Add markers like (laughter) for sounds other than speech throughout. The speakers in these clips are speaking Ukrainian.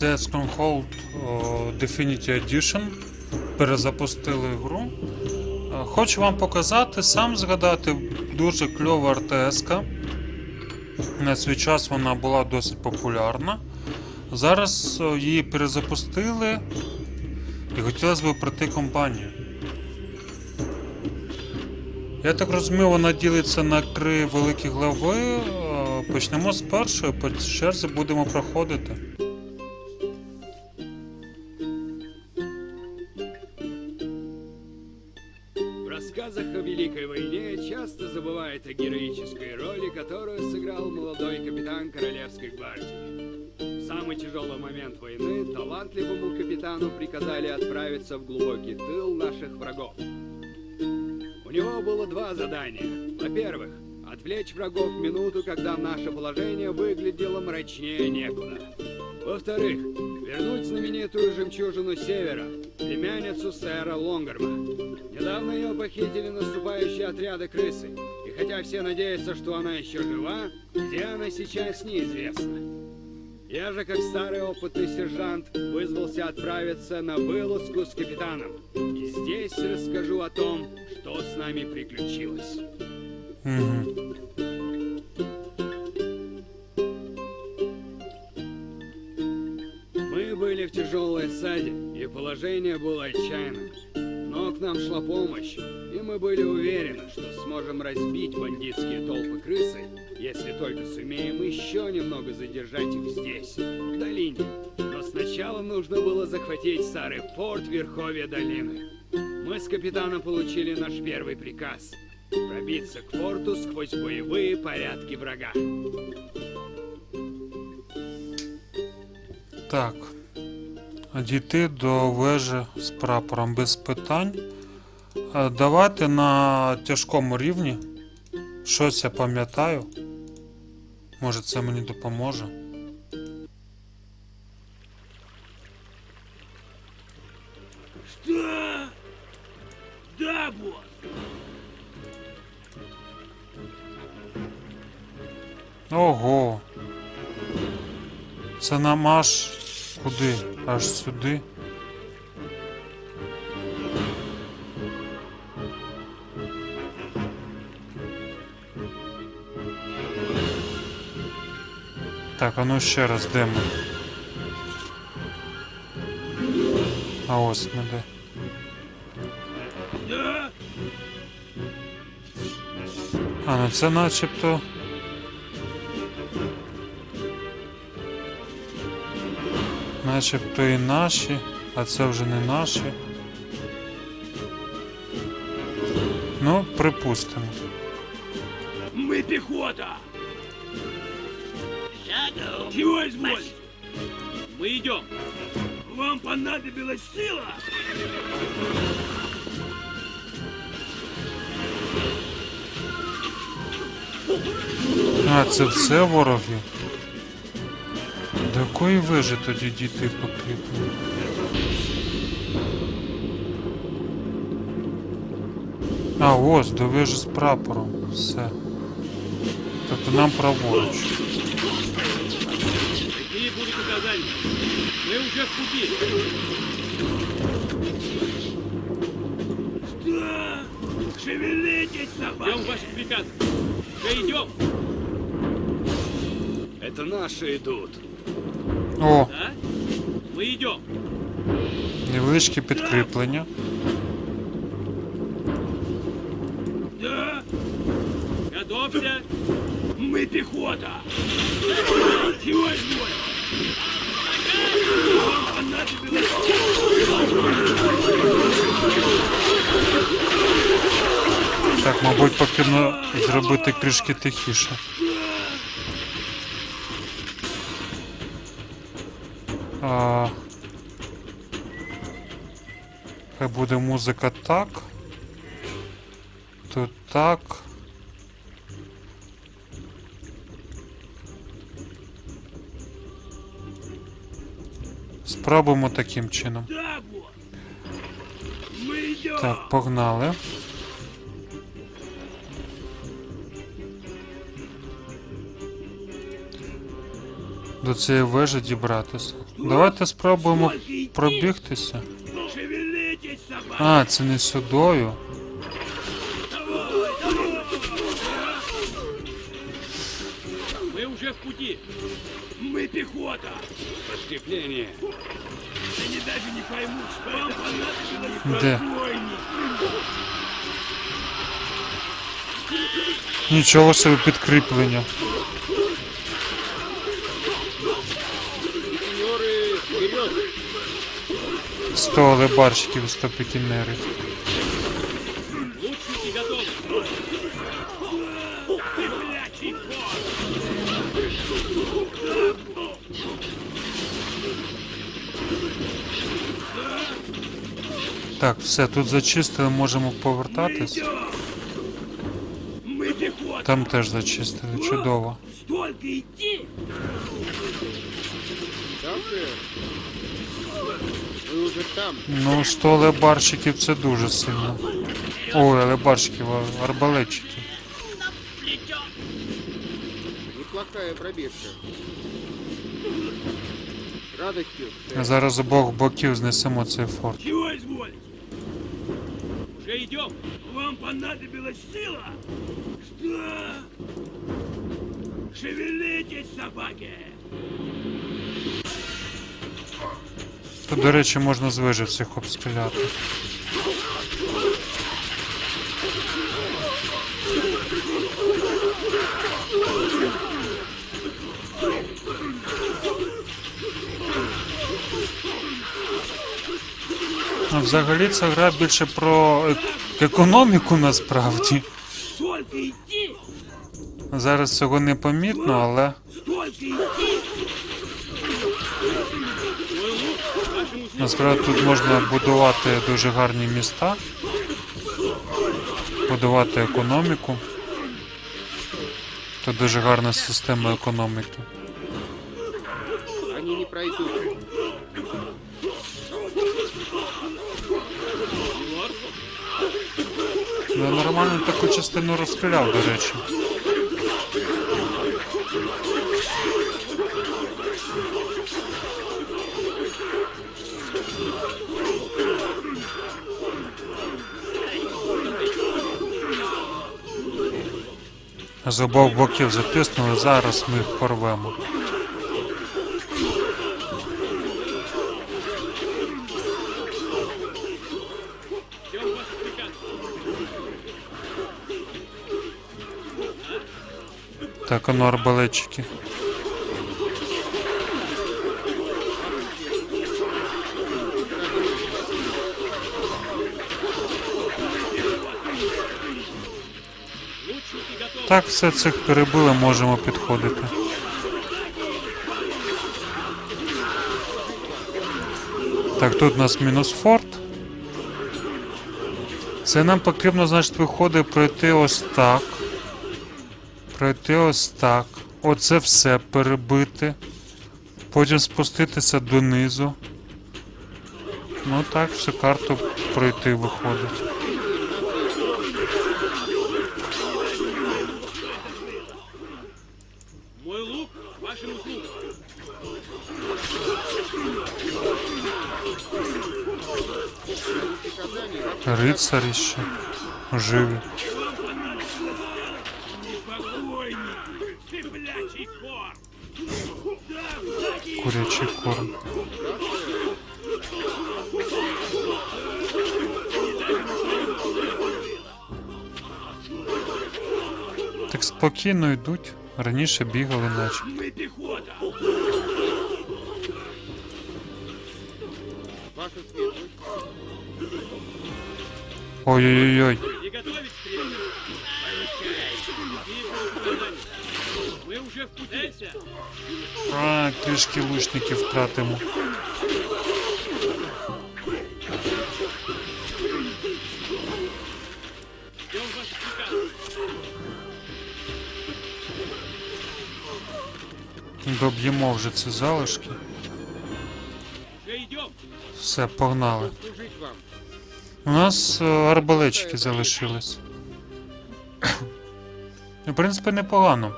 The Stronghold о, Definitive Edition. Перезапустили гру. Е, Хочу вам показати, сам згадати, дуже кльова РТС-ка. На свій час вона була досить популярна. Зараз її перезапустили і хотілося б пройти компанію. Я так розумію, вона ділиться на три великі глави. Е, Почнемо з першої, по черзі будемо проходити. Капитану приказали отправиться в глубокий тыл наших врагов. У него было два задания. Во-первых, отвлечь врагов в минуту, когда наше положение выглядело мрачнее некуда. Во-вторых, вернуть знаменитую жемчужину Севера, племянницу сэра Лонгерма. Недавно ее похитили наступающие отряды крысы. И хотя все надеются, что она еще жива, где она сейчас неизвестно. Я же, как старый опытный сержант, вызвался отправиться на вылазку с капитаном. И здесь расскажу о том, что с нами приключилось. Угу. Мы были в тяжелой осаде, и положение было отчаянным. Нам шла помощь, и мы были уверены, что сможем разбить бандитские толпы крысы, если только сумеем еще немного задержать их здесь, в долине. Но сначала нужно было захватить старый форт в Верховье долины. Мы с капитаном получили наш первый приказ – пробиться к форту сквозь боевые порядки врага. Так. Дійти до вежі з прапором без питань. Е, Давайте на тяжкому рівні. Щось я пам'ятаю. Може це мені допоможе. Что? Да, босс. Ого. Це нам аж куди? Аж сюди. Так, а ну ще раз, де ми? А ось ми де. А, ну це начебто. Начебто і наші, а це вже не наші. Ну, припустимо. Мы пехота. Чего изволите? Мы идем. Вам понадобилась сила? А, це все вороги. До якої вежі тоді дійти потрібно? А, ось, до вежі з прапором. Все. Тобто нам праворуч. Какие будут указания? Мы уже в пути. Что? Шевелитесь, собаки! Ждем ваших приказов. Уже идем, Это наши идут. О, да? Мы идем. невеличке підкріплення. Да? Готовься. Мы пехота. Чего изволите? Вам понадобилось Так, мабуть, потрібно зробити трішки тихіше. А... Хай буде музика так. Тут так. Спробуємо таким чином. Так, погнали. До цієї вежі дібратися. Давайте спробуємо пробігтися. А, це не сюдою. Мы уже в пути. Мы пехота. Подкрепление. Они даже не поймут, что вам понадобилось Де? Нічого собі підкріплення. 100 алебарщиків і 100 пікінерів. Лучники готовы. Цыплячий хвост. Так, все, тут зачистили, можемо повертатись. Мы пехота. Там теж зачистили, чудово. Столько идти. Вы уже там. Ну, 100 алебарщиків це дуже сильно. Ой, алебарщиків, а- арбалетчиків. Неплохая пробежка. Радостью. Зараз з обох боків знесемо цей форт. Чего изволите? Уже идем. Вам понадобилась сила? Что? Шевелитесь, собаки! Тут, до речі, можна з вежі всіх обстріляти. А взагалі ця гра більше про е- економіку насправді. Зараз цього не помітно, але насправді тут можна будувати дуже гарні міста, будувати економіку. Тут дуже гарна система економіки. Они не пройдут. Я нормально таку частину розстріляв, до речі. З обох боків затиснули, зараз ми їх порвемо. Так, оно арбалетчики. Так, все цих перебили, можемо підходити. Так, тут у нас мінус форт. Це нам потрібно, значить, виходить пройти ось так. Пройти ось так. Оце все перебити. Потім спуститися донизу. Ну так, всю карту пройти виходить. Рицарі ще живі. Курячий корм. Так спокійно йдуть. Раніше бігали наче. Ой-ой-ой. А, трішки лучників втратимо. Доб'ємо вже ці залишки. Все, погнали. У нас е, арбалетчики залишились. В принципі, непогано.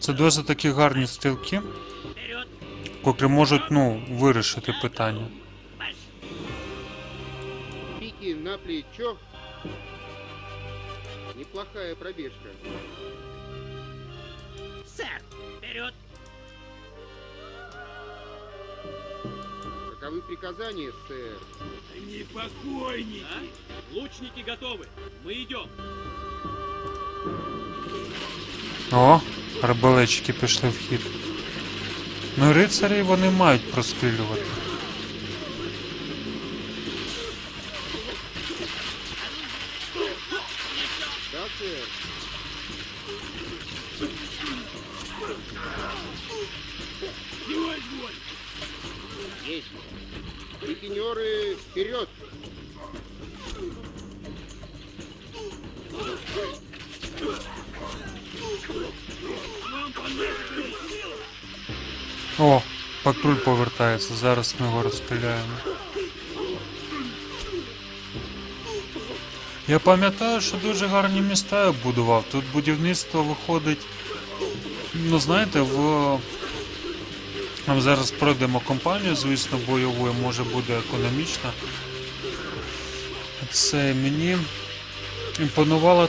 Це досить такі гарні стрілки, котрі можуть ну, вирішити питання. Пики на плечо. Неплохая пробежка. Сэр! Вперед! Каковы приказания, сэр? Не покойники! Лучники готовы! Мы идем! О, арбалетчики пішли в хід. Ну, рицарі вони мають прострілювати. Есть. Пикинеры, вперед! О, патруль повертається, зараз ми його розстріляємо. Я пам'ятаю, що дуже гарні міста я будував. Тут будівництво виходить. Ну, знаєте, в. Ми зараз пройдемо компанію, звісно, бойовою, може буде економічна. Це мені імпонувало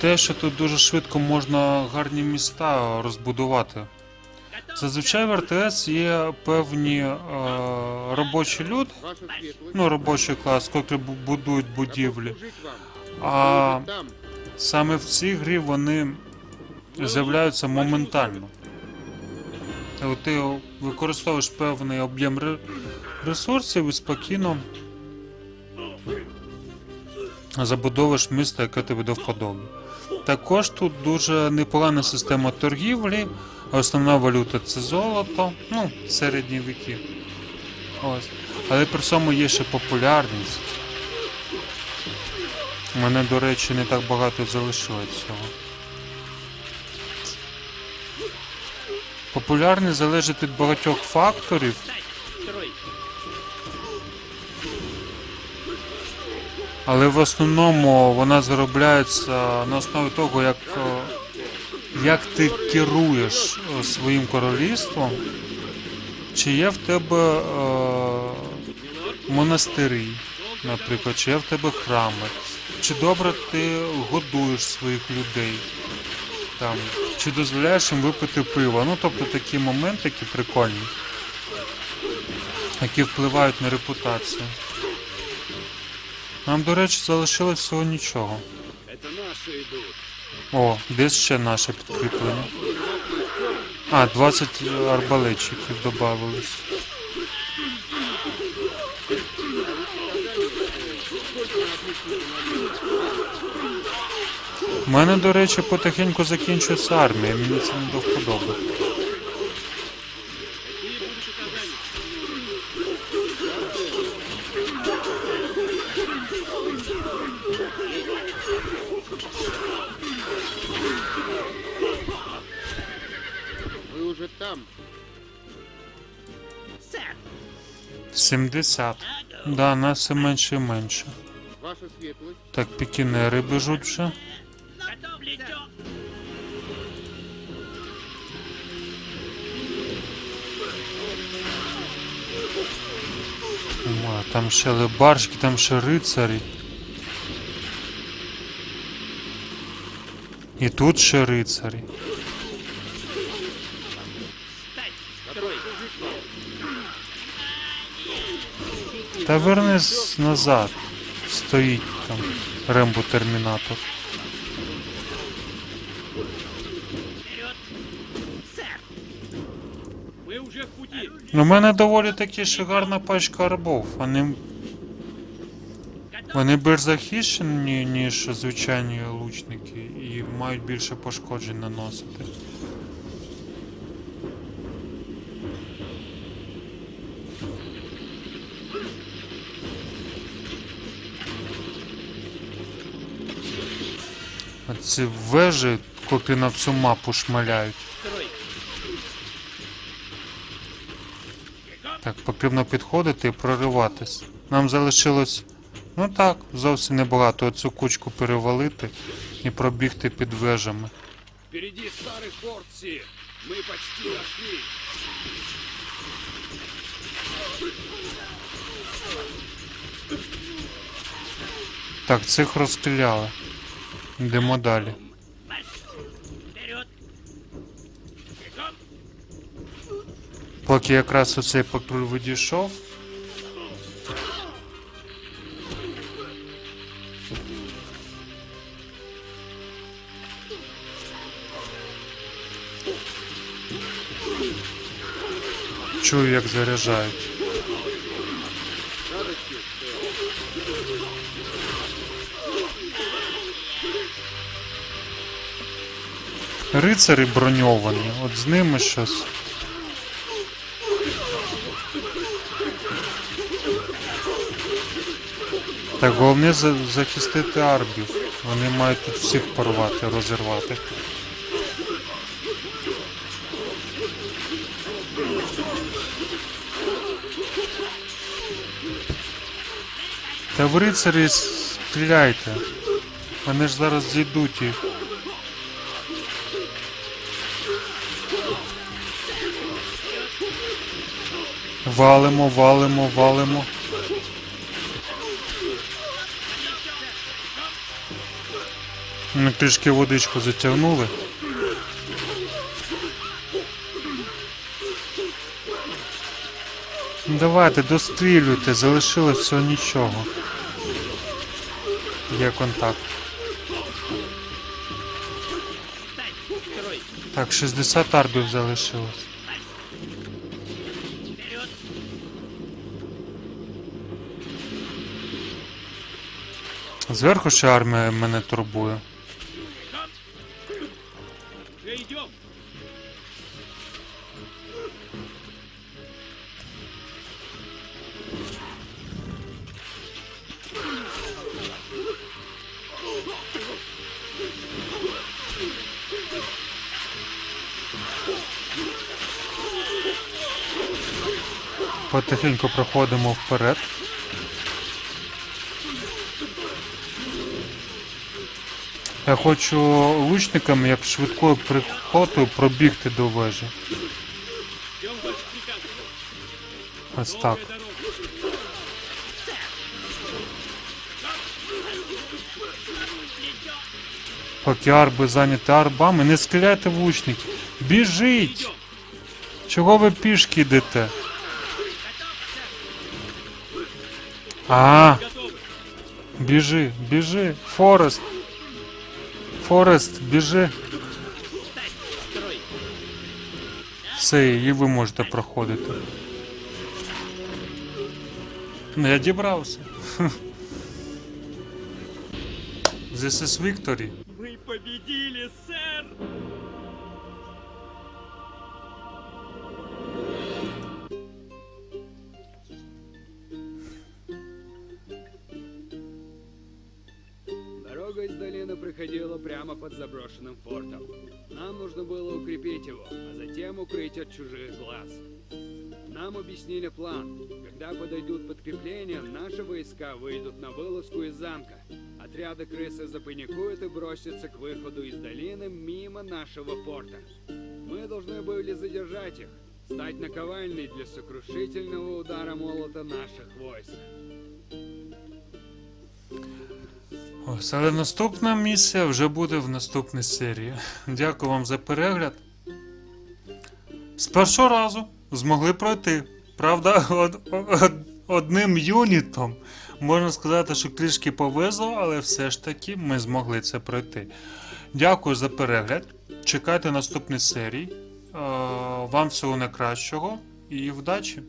те, що тут дуже швидко можна гарні міста розбудувати. Зазвичай в РТС є певні е, робочі люд, ну робочий клас, котрі будують будівлі. А саме в цій грі вони з'являються моментально. От Ти використовуєш певний об'єм ресурсів і спокійно забудовуєш місто, яке тобі до вподоби. Також тут дуже непогана система торгівлі. Основна валюта це золото, ну, середні віки. Ось. Але при цьому є ще популярність. У мене, до речі, не так багато залишилось цього. Популярність залежить від багатьох факторів. Але в основному вона заробляється на основі того, як, як ти керуєш своїм королівством, чи є в тебе е, монастирі, наприклад, чи є в тебе храми, чи добре ти годуєш своїх людей, там, чи дозволяєш їм випити пиво. Ну, тобто такі моменти, які прикольні, які впливають на репутацію. Нам, до речі, залишилось всього нічого. О, десь ще наше підкріплення. А, 20 арбалетчиків додавалось. У мене, до речі, потихеньку закінчується армія, мені це не до вподоби. Вы уже там. 70. Да, нас все менше і менше. Ваша светлость. Так, пікінери біжуть вже. Ой, Там ще лебаршки, там ще рицарі. І тут ще рицарі. Та вернись назад. Стоїть там Рембо Термінатор. У мене доволі таки ще гарна пачка арбов. Вони, вони більш захищені, ніж звичайні лучники, і мають більше пошкоджень наносити. Ці вежі, котрі на всю мапу шмаляють. Потрібно підходити і прориватись. Нам залишилось, ну так, зовсім небагато. Оцю кучку перевалити і пробігти під вежами. Впереди старый форт. Мы почти дошли. Так, цих розстріляли. Йдемо далі. Поки якраз оцей патруль відійшов. Чую, як заряджають. Рицарі броньовані, от з ними щось. Так, головне за- захистити арбів. Вони мають тут всіх порвати, розірвати. Та в рицарі стріляйте. Вони ж зараз зійдуть і. Валимо, валимо, валимо. Ми трішки водичку затягнули. Ну, Давайте, дострілюйте, залишилось всього нічого. Є контакт. Так, 60 арбів залишилось. Зверху ще армія мене турбує. Потихеньку проходимо вперед. Я хочу лучникам, як швидкою прихотою, пробігти до вежі. Ось так. Поки арби зайняті арбами, не стріляйте в лучників. Біжіть! Чого ви пішки йдете? А, Готовы! біжи, біжи, Форест. Форест, біжи. Строй! Все, і ви можете проходити. Ну, я дібрався. (laughs) This is victory. Мы победили, сэр! Проходила прямо под заброшенным фортом. Нам нужно было укрепить его, а затем укрыть от чужих глаз. Нам объяснили план. Когда подойдут подкрепления, наши войска выйдут на вылазку из замка. Отряды крысы запаникуют и бросятся к выходу из долины мимо нашего форта. Мы должны были задержать их, стать наковальней для сокрушительного удара молота наших войск. Ось, але наступна місія вже буде в наступній серії. Дякую вам за перегляд. З першого разу змогли пройти. Правда, од- од- одним юнітом. Можна сказати, що трішки повезло, але все ж таки ми змогли це пройти. Дякую за перегляд. Чекайте наступні серії. Е, Вам всього найкращого і вдачі!